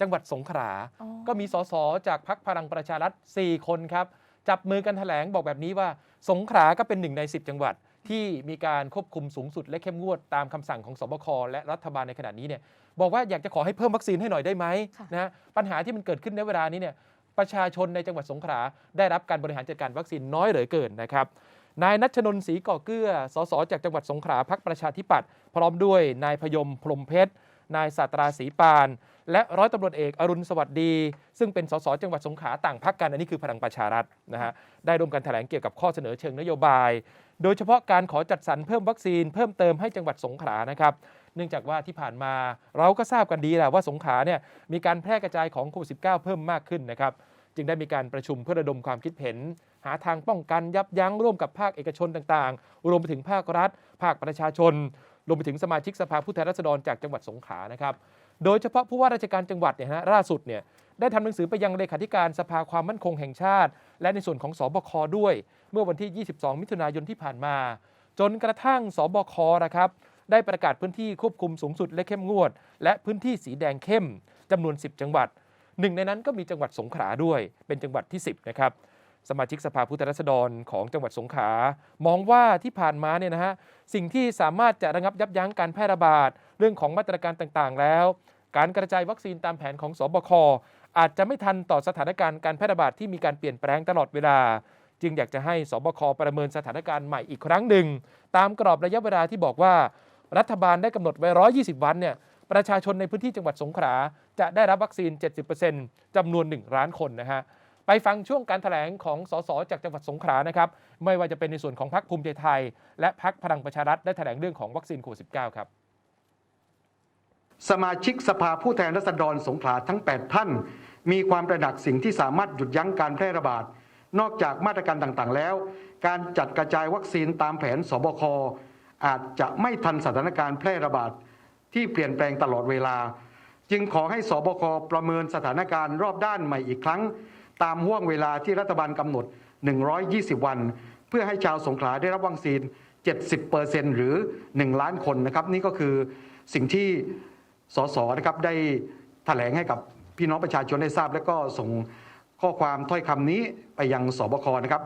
จังหวัดสงขลาอ๋อก็มีสสจากพรรคพลังประชารัฐ 4 คนครับ จับมือกันแถลงบอกแบบนี้ว่า สงขลาก็เป็นหนึ่งใน 10 จังหวัด ที่มีการควบคุมสูงสุดและเข้มงวดตามคำสั่งของสบคและรัฐบาลในขณะนี้เนี่ยบอกว่าอยากจะขอให้เพิ่มวัคซีนให้หน่อยได้ไหมค่ะนะฮะปัญหาที่มันเกิดขึ้นในเวลานี้เนี่ยประชาชนในจังหวัดสงขลาได้รับการบริหารจัดการวัคซีนน้อยเหลือเกินนะครับนายนัชนนท์ศรีก่อเกื้อสสจากจังหวัดสงขลาพักประชาธิปัตย์พร้อมด้วยนายพยมพรหมเพชรนายศาสตราศรีปาน และร้อยตำรวจเอกอรุณสวัสดี ซึ่งเป็นสสจังหวัดสงขลาต่างพักกันอันนี้คือพลังประชารัฐนะฮะได้ร่วมกันแถลงเกี่ยวกับข้อเสนอเชิงนโยบาย โดยเฉพาะการขอจัดสรรเพิ่มวัคซีนเพิ่มเติมให้จังหวัดสงขลานะครับเนื่องจากว่าที่ผ่านมาเราก็ทราบกันดีแหละว่าสงขลาเนี่ยมีการแพร่กระจายของโควิด -19 เพิ่มมากขึ้นนะครับจึงได้มีการประชุมเพื่อระดมความคิดเห็น หาทางป้องกันยับยั้งร่วมกับภาคเอกชนต่างๆ รวมไปถึงภาครัฐ ภาคประชาชน รวมไปถึงสมาชิกสภาผู้แทนราษฎรจากจังหวัดสงขลานะครับ โดยเฉพาะผู้ว่าราชการจังหวัดเนี่ยฮะล่าสุดเนี่ยได้ทำหนังสือไปยังเลขาธิการสภาความมั่นคงแห่งชาติ และในส่วนของสบคด้วย เมื่อวันที่ 22 มิถุนายนที่ผ่านมา จนกระทั่งสบคนะครับได้ประกาศพื้นที่ควบคุมสูงสุดและเข้มงวด และพื้นที่สีแดงเข้มจำนวน 10 จังหวัดหนึ่งในนั้นก็มีจังหวัดสงขลาด้วยเป็นจังหวัดที่ 10 นะครับ สมาชิกสภาผู้แทนราษฎรของจังหวัดสงขลามองว่าที่ผ่านมาเนี่ยนะฮะสิ่งที่สามารถจะระงับยับยั้งการแพร่ระบาด เรื่องของมาตรการต่างๆ แล้ว การกระจายวัคซีนตามแผนของสบคอาจจะไม่ทันต่อสถานการณ์การแพร่ระบาดที่มีการเปลี่ยนแปลงตลอดเวลา จึงอยากจะให้สบคประเมินสถานการณ์ใหม่อีกครั้งหนึ่ง ตามกรอบระยะเวลาที่บอกว่า รัฐบาลได้กำหนดไว้ 120 วันเนี่ยประชาชนในพื้นที่จังหวัดสงขลาจะได้รับวัคซีน 70%จำนวน 1 ล้านคนนะฮะ ไปฟังช่วงการถแถลงของสสจากจังหวัดสงขลานะครับ ไม่ว่าจะเป็นในส่วนของพรรคภูมิใจไทย และพรรคพลังประชารัฐได้แถลงเรื่องของวัคซีนโควิด -19 ครับสมาชิกสภาผู้แทนราษฎรสงขลาทั้ง 8 ท่าน มีความตระหนักสิ่งที่สามารถหยุดยั้งการแพร่ระบาด นอกจากมาตรการต่างๆแล้ว การจัดกระจายวัคซีนตามแผนสบคอาจจะไม่ทันสถานการณ์แพร่ระบาดที่เปลี่ยนแปลงตลอดเวลา จึงขอให้สบคประเมินสถานการณ์รอบด้านใหม่อีกครั้ง ตามห่วงเวลาที่รัฐบาลกำหนด 120 วัน เพื่อให้ชาวสงขลาได้รับวัคซีน 70%หรือ 1 ล้านคนนะครับ นี่ก็คือสิ่งที่สสนะครับได้แถลงให้กับพี่น้องประชาชนได้ทราบ และก็ส่งข้อความถ้อยคำนี้ไปยังสบคนะครับ